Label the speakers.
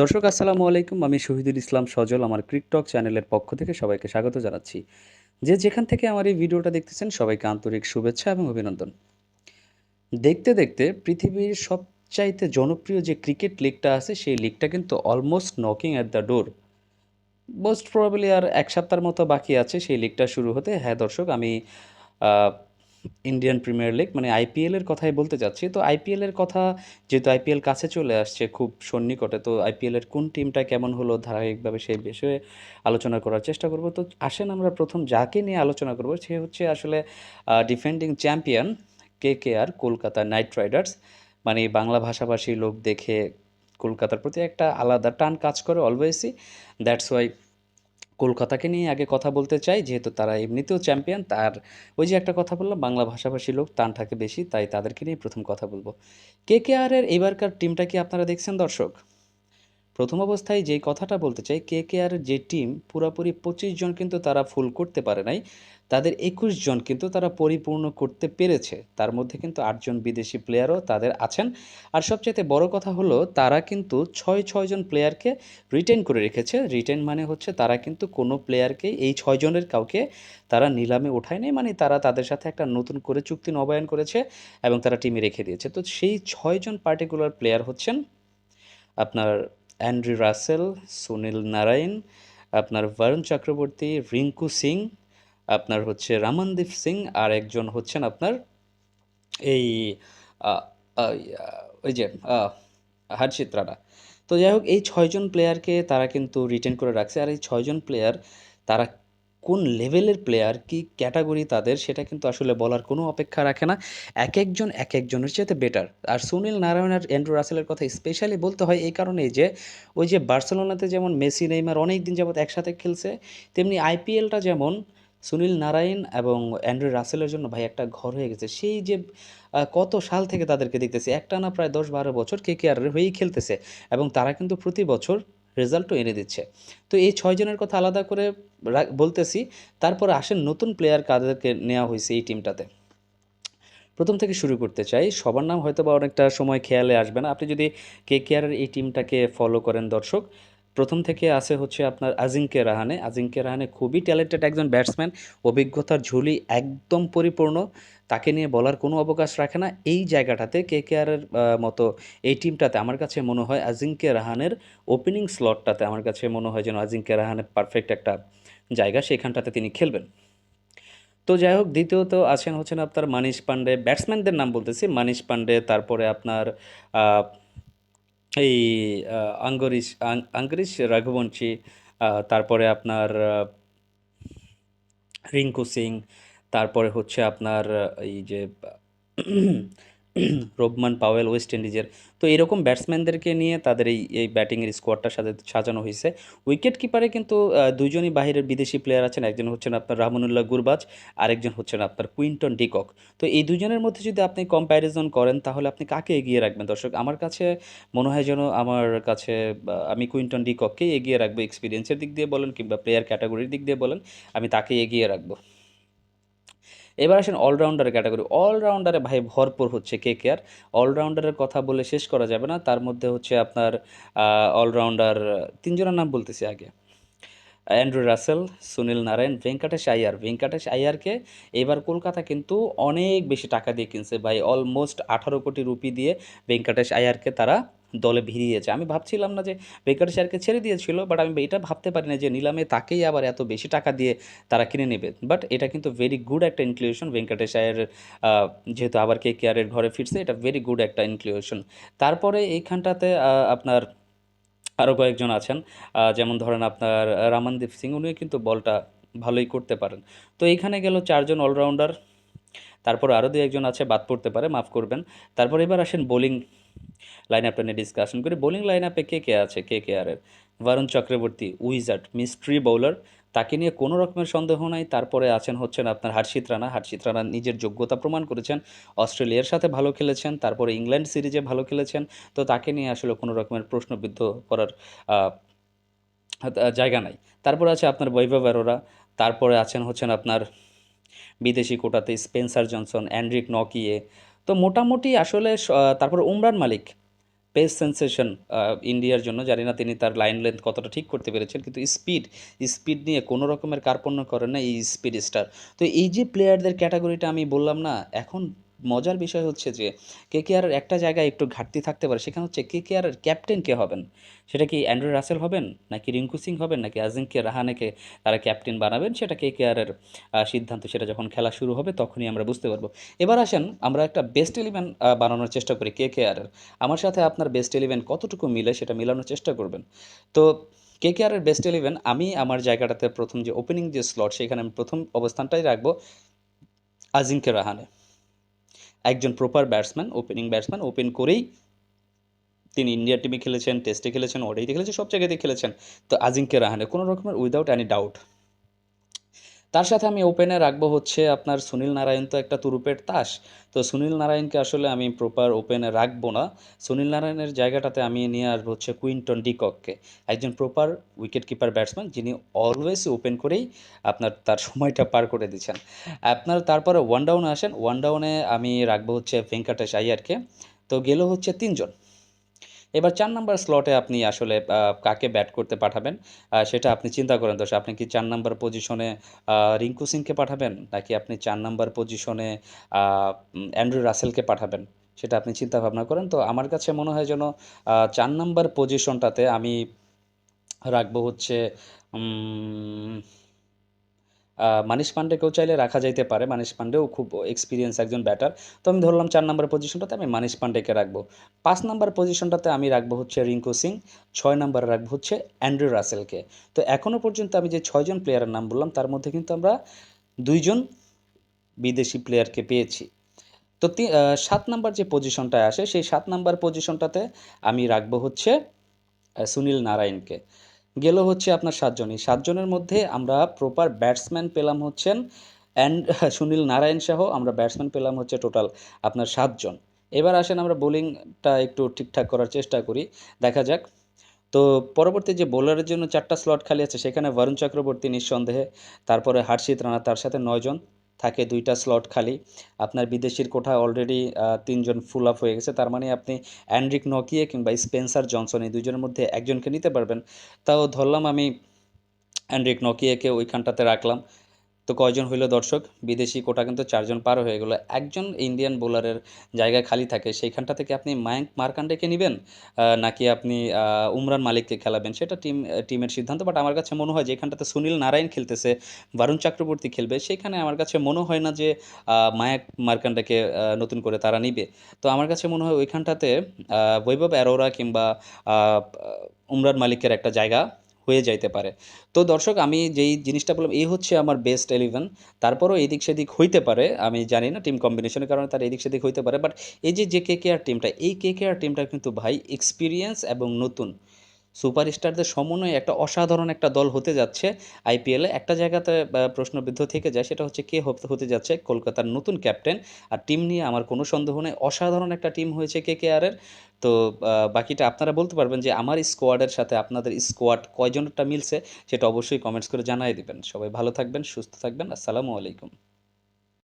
Speaker 1: দর্শক, আসসালামু আলাইকুম। আমি শহীদুল ইসলাম সজল, আমার ক্রিকটক চ্যানেলের পক্ষ থেকে সবাইকে স্বাগত জানাচ্ছি। যে যেখান থেকে আমার এই ভিডিওটা দেখতেছেন, সবাইকে আন্তরিক শুভেচ্ছা এবং অভিনন্দন। দেখতে দেখতে পৃথিবীর সবচাইতে জনপ্রিয় যে ক্রিকেট লিগটা আছে, সেই লিগটা কিন্তু almost knocking at the door most probably আর এক সপ্তাহের মতো বাকি আছে, সেই লিগটা শুরু হতে। হ্যাঁ দর্শক, আমি ইন্ডিয়ান প্রিমিয়ার লিগ মানে আইপিএলের কথাই বলতে চাচ্ছি। তো আইপিএলের কথা যেহেতু আইপিএল কাছে চলে আসছে খুব সন্নিকটে, তো আইপিএলের কোন টিমটা কেমন হলো ধারাবাহিকভাবে সেই বিষয়ে আলোচনা করার চেষ্টা করব। তো আসেন আমরা প্রথম যাকে নিয়ে আলোচনা করব, সে হচ্ছে আসলে defending champion K K R Kolkata knight riders মানে বাংলা ভাষাভাষী লোক দেখে কলকাতার প্রতি একটা আলাদা টান কাজ করে অলওয়েজই দ্যাটস ওয়াই কলকাতাকে নিয়ে আগে কথা বলতে চাই, যেহেতু তারা এমনিতেও চ্যাম্পিয়ন তার ওই যে একটা কথা বললাম, বাংলা ভাষাভাষী লোক টান থাকে বেশি, তাই তাদেরকে নিয়ে প্রথম কথা বলব। কে কে আর এর এবারকার টিমটা কি আপনারা দেখছেন দর্শক? প্রথম অবস্থায় যেই কথাটা বলতে চাই, কে কে আর যে টিম পুরোপুরি পঁচিশ জন কিন্তু তারা ফুল করতে পারে নাই, তাদের একুশ জন কিন্তু তারা পরিপূর্ণ করতে পেরেছে। তার মধ্যে কিন্তু আটজন বিদেশি প্লেয়ারও তাদের আছেন। আর সবচেয়ে বড় কথা হলো, তারা কিন্তু ছয় ছয়জন প্লেয়ারকে রিটেন করে রেখেছে। রিটেন মানে হচ্ছে তারা কিন্তু কোনো প্লেয়ারকে এই ছয়জনের কাউকে তারা নিলামে ওঠায় নাই মানে তারা তাদের সাথে একটা নতুন করে চুক্তি নবায়ন করেছে এবং তারা টিমে রেখে দিয়েছে। তো সেই ছয়জন পার্টিকুলার প্লেয়ার হচ্ছেন আপনার অ্যান্ড্রি রাসেল, সুনীল নারায়ণ, আপনার বরুণ চক্রবর্তী রিঙ্কু সিং আপনার হচ্ছে রামনদীপ সিং, আর একজন হচ্ছেন আপনার এই ওই যে হর্ষিত রানা। তো যাই হোক, এই ছয়জন প্লেয়ারকে তারা কিন্তু রিটেন করে রাখছে, আর এই ছয়জন প্লেয়ার তারা কোন লেভেলের প্লেয়ার কি ক্যাটাগরি তাদের সেটা কিন্তু আসলে বলার কোনো অপেক্ষা রাখে না। এক একজন, এক একজনের চেয়ে বেটার আর সুনীল নারায়ণ আর অ্যান্ড্রু রাসেলের কথা স্পেশালি বলতে হয় এই কারণেই যে, ওই যে বার্সেলোনাতে যেমন মেসি, নেইমার অনেক দিন যাবত একসাথে খেলছে, তেমনি আইপিএলটা যেমন সুনীল নারায়ণ এবং অ্যান্ড্রু রাসেলের জন্য ভাই একটা ঘর হয়ে গেছে। সেই যে কত সাল থেকে তাদেরকে দেখতেছি, একটানা প্রায় দশ বারো বছর কে কে আর হয়েই খেলতেছে। এবং তারা কিন্তু প্রতি বছর রেজাল্টও এনে দিচ্ছে। তো এই ছয়জনের কথা আলাদা করে বলতেছি, তারপর আসেন নতুন প্লেয়ার কাদেরকে নেওয়া হয়েছে এই টিমটাতে প্রথম থেকে শুরু করতে চাই, সবার নাম হয়তো বা অনেকটা সময় খেয়ালে আসবে না। আপনি যদি কে কেয়ারের এই টিমটাকে ফলো করেন দর্শক, প্রথম থেকে আছে হচ্ছে আপনার আজিঙ্কে রাহানে। আজিঙ্কে রাহানে খুবই ট্যালেন্টেড একজন ব্যাটসম্যান অভিজ্ঞতার ঝুলি একদম পরিপূর্ণ। তাকে নিয়ে বলার কোনো অবকাশ রাখে না। এই জায়গাটাতে কে কেয়ারের মতো এই টিমটাতে আমার কাছে মনে হয় আজিঙ্কে রাহানের ওপেনিং স্লটটাতে আমার কাছে মনে হয় যেন আজিঙ্কে রাহানের পারফেক্ট একটা জায়গা সেখানটাতে তিনি খেলবেন। তো যাই হোক, দ্বিতীয়ত আছেন হচ্ছেন আপনার মানিশ পান্ডে। ব্যাটসম্যানদের নাম বলতেছি। মানিশ পান্ডে, তারপরে আপনার এই আঙ্গরিশ আঙ্গরিশ রঘুবংশী তারপরে আপনার রিঙ্কু সিং তারপরে হচ্ছে আপনার এই যে রোবমান পাওয়েল, ওয়েস্ট ইন্ডিজের। তো এরকম ব্যাটসম্যানদেরকে নিয়ে তাদের এই এই ব্যাটিংয়ের স্কোয়াডটা সাথে সাজানো হয়েছে। উইকেট কিপারে কিন্তু দুজনই বাহিরের বিদেশি প্লেয়ার আছেন। একজন হচ্ছেন আপনার রামনুল্লাহ গুরবাজ, আরেকজন হচ্ছেন আপনার কুইন্টন ডিকক। তো এই দুজনের মধ্যে যদি আপনি কম্প্যারিজন করেন, তাহলে আপনি কাকে এগিয়ে রাখবেন? দর্শক, আমার কাছে মনে হয় যেন আমার কাছে আমি কুইন্টন ডিকককেই এগিয়ে রাখব এক্সপিরিয়েন্সের দিক দিয়ে বলেন কিংবা প্লেয়ার ক্যাটাগরির দিক দিয়ে বলেন, আমি তাকে এগিয়ে রাখব। এবার আসেন অলরাউন্ডার ক্যাটাগরি অলরাউন্ডারে ভাই ভরপুর হচ্ছে কে কে আর। অলরাউন্ডারের কথা বলে শেষ করা যাবে না। তার মধ্যে হচ্ছে আপনার অলরাউন্ডার তিনজনের নাম বলতেছি আগে। Andrew Russell Sunil Narine Venkatesh Iyer Venkatesh আয়ারকে এবার কলকাতা কিন্তু অনেক বেশি টাকা দিয়ে কিনছে। ভাই অলমোস্ট আঠারো কোটি রুপি দিয়ে ভেঙ্কাটেশ আয়ারকে তারা দলে ভিড়িয়েছে আমি ভাবছিলাম না যে ভেঙ্কটেশ আয়ারকে ছেড়ে দিয়েছিল বাট আমি এটা ভাবতে পারি না যে নিলামে তাকেই আবার এত বেশি টাকা দিয়ে তারা কিনে নেবে। বাট এটা কিন্তু ভেরি গুড একটা ইনক্লুশন ভেঙ্কটেশ আয়ার যেহেতু আবার কে কেয়ারের ঘরে ফিরছে, এটা ভেরি গুড একটা ইনক্লুশন তারপরে এইখানটাতে আপনার আরও কয়েকজন আছেন যেমন ধরেন আপনার রামানদীপ সিং, উনিও কিন্তু বলটা ভালোই করতে পারেন। তো এইখানে গেল চারজন অলরাউন্ডার তারপর আরও দু একজন আছে, বাদ পড়তে পারে, মাফ করবেন। তারপর এবার আসেন বোলিং লাইন আপটা নিয়ে ডিসকাশন করি। বোলিং লাইন আপে কে কে আছে? K K আরের Varun Chakravarthy wizard mystery bowler তাকে নিয়ে কোনো রকমের সন্দেহ নাই। তারপরে আছেন হচ্ছেন আপনার হার্ষিত রানা হার্ষিত রানা নিজের যোগ্যতা প্রমাণ করেছেন, অস্ট্রেলিয়ার সাথে ভালো খেলেছেন, তারপরে ইংল্যান্ড সিরিজে ভালো খেলেছেন। তো তাকে নিয়ে আসলে কোনো রকমের প্রশ্নবিদ্ধ করার জায়গা নাই। তারপরে আছে আপনার বৈভব অ্যারোরা তারপরে আছেন হচ্ছেন আপনার বিদেশি কোটাতে স্পেন্সার জনসন অ্যান্ড্রিক নকিয়ে তো মোটামুটি আসলে তারপর উমরান মালিক পেস সেন্সেশন ইন্ডিয়ার জন্য। জানি না তিনি তার লাইন লেন্থ কতটা ঠিক করতে পেরেছেন, কিন্তু স্পিড স্পিড নিয়ে কোনো রকমের কার্পণ্য করেন না, এই স্পিড স্টার তো এই যে প্লেয়ারদের ক্যাটাগরিটা আমি বললাম না, এখন মজার বিষয় হচ্ছে যে কে কে আর একটা জায়গায় একটু ঘাটতি থাকতে পারে, সেখানে হচ্ছে কে কে আর ক্যাপ্টেন কে হবেন? সেটা কি অ্যান্ড্রু রাসেল হবেন? নাকি রিঙ্কু সিং হবেন? নাকি আজিঙ্কে রাহানেকে তারা ক্যাপ্টেন বানাবেন? সেটা কে কে আরের সিদ্ধান্ত সেটা যখন খেলা শুরু হবে, তখনই আমরা বুঝতে পারব। এবার আসেন, আমরা একটা বেস্ট ইলেভেন বানানোর চেষ্টা করি কে কে আরের আমার সাথে আপনার বেস্ট ইলেভেন কতটুকু মিলে সেটা মেলানোর চেষ্টা করবেন? তো কে কে আরের বেস্ট ইলেভেন আমি আমার জায়গাটাতে প্রথম যে ওপেনিং যে স্লট সেখানে আমি প্রথম অবস্থানটাই রাখব আজিঙ্কে রাহানে। একজন proper batsman opening batsman open করেই তিনি ইন্ডিয়া টিমে খেলেছেন টেস্টে খেলেছেন ওডিতে খেলেছেন, সব জায়গাতেই খেলেছেন। তো আজিঙ্কে রাহানে কোনো রকমের উইদাউট এনি ডাউট তার সাথে আমি ওপেনে রাখব হচ্ছে আপনার সুনীল নারায়ণ তো একটা তুরুপের তাস। তো সুনীল নারায়ণকে আসলে আমি প্রপার ওপেনে রাখব না। সুনীল নারায়ণের জায়গাটাতে আমি নিয়ে আসব হচ্ছে কুইন্টন ডিকককে। একজন প্রপার উইকেট কিপার ব্যাটসম্যান যিনি অলওয়েজ ওপেন করেই আপনার তার সময়টা পার করে দিচ্ছেন। আপনার তারপরে ওয়ান ডাউনে আসেন। ওয়ান ডাউনে আমি রাখব হচ্ছে ভেঙ্কটেশ আইয়ারকে। তো গেল হচ্ছে তিনজন। এবার চার নাম্বার স্লটে আপনি আসলে কাকে ব্যাট করতে পাঠাবেন সেটা আপনি চিন্তা করেন দোষ আপনি কি চার নাম্বার পজিশনে রিঙ্কু সিংকে পাঠাবেন, নাকি আপনি চার নাম্বার পজিশনে অ্যান্ড্রু রাসেলকে পাঠাবেন? সেটা আপনি চিন্তা ভাবনা করেন তো, আমার কাছে মনে হয় যেন চার নাম্বার পজিশনটাতে আমি রাখব হচ্ছে মানিশ পান্ডেকেও চাইলে রাখা যাইতে পারে। মানিশ পান্ডেও খুব এক্সপিরিয়েন্স একজন ব্যাটার তো আমি ধরলাম চার নম্বর পজিশনটাতে আমি মানিশ পান্ডেকে রাখব। পাঁচ নাম্বার পজিশনটাতে আমি রাখব হচ্ছে রিঙ্কু সিং, ছয় নাম্বারে রাখব হচ্ছে অ্যান্ড্রু রাসেলকে। তো এখনও পর্যন্ত আমি যে ছয়জন প্লেয়ারের নাম বললাম, তার মধ্যে কিন্তু আমরা দুইজন বিদেশি প্লেয়ারকে পেয়েছি। তো সাত নাম্বার যে পজিশনটায় আসে, সেই সাত নাম্বার পজিশনটাতে আমি রাখব হচ্ছে সুনীল নারায়ণকে। গেল হচ্ছে আপনার সাতজনই সাতজনের মধ্যে আমরা প্রপার ব্যাটসম্যান পেলাম হচ্ছেন অ্যান্ড সুনীল নারায়ণ সহ আমরা ব্যাটসম্যান পেলাম হচ্ছে টোটাল আপনার সাতজন। এবার আসেন আমরা বোলিংটা একটু ঠিকঠাক করার চেষ্টা করি। দেখা যাক। তো পরবর্তী যে বোলারের জন্য চারটা স্লট খালি আছে, সেখানে বরুণ চক্রবর্তী নিঃসন্দেহে, তারপরে হার্ষিত রানা তার সাথে নয়জন। থাকে দুইটা স্লট খালি। আপনার বিদেশির কোঠা অলরেডি তিনজন ফুল আপ হয়ে গেছে। তার মানে আপনি অ্যান্ড্রিক নকিয়ে কিংবা স্পেন্সার জনসন এই দুজনের মধ্যে একজনকে নিতে পারবেন। তাও ধরলাম আমি অ্যান্ড্রিক নকিয়াকে ওইখানটাতে রাখলাম। তো কয়জন হইল দর্শক? বিদেশি কোটা কিন্তু চারজন পার হয়ে গেলো। একজন ইন্ডিয়ান বোলারের জায়গা খালি থাকে সেইখানটা থেকে আপনি মায়াঙ্ক মার্কান্ডেকে নেবেন নাকি আপনি উমরান মালিককে খেলাবেন? সেটা টিম টিমের সিদ্ধান্ত বাট আমার কাছে মনে হয় যে এখানটাতে সুনীল নারায়ণ খেলতেছে বারুণ চক্রবর্তী খেলবে সেখানে আমার কাছে মনে হয় না যে আহ, মায়াঙ্ক মার্কান্ডাকে নতুন করে তারা নিবে। তো আমার কাছে মনে হয় ওইখানটাতে বৈভব অ্যারোরা কিংবা উমরান মালিকের একটা জায়গা হয়ে যাইতে পারে। তো দর্শক, আমি যেই জিনিসটা বললাম এই হচ্ছে আমার বেস্ট ইলেভেন তারপরও এদিক সেদিক হইতে পারে, আমি জানি না টিম কম্বিনেশনের কারণে তার এদিক সেদিক হইতে পারে বাট এই যে যে কে কে আর টিমটা এই কে কে আর টিমটা কিন্তু ভাই এক্সপিরিয়েন্স এবং নতুন। সুপারস্টারদের সমন্বয়ে একটা অসাধারণ একটা দল হতে যাচ্ছে আইপিএলে। একটা জায়গাতে প্রশ্নবিদ্ধ থেকে যায়, সেটা হচ্ছে কে হতে যাচ্ছে কলকাতার নতুন ক্যাপ্টেন। আর টিম নিয়ে আমার কোনো সন্দেহ নেই। অসাধারণ একটা টিম হয়েছে কে কে আরের তো বাকিটা আপনারা বলতে পারবেন যে আমার স্কোয়াডের সাথে আপনাদের স্কোয়াড কয়জনেরটা মিলছে, সেটা অবশ্যই কমেন্টস করে জানাই দেবেন। সবাই ভালো থাকবেন, সুস্থ থাকবেন। আসসালামু আলাইকুম।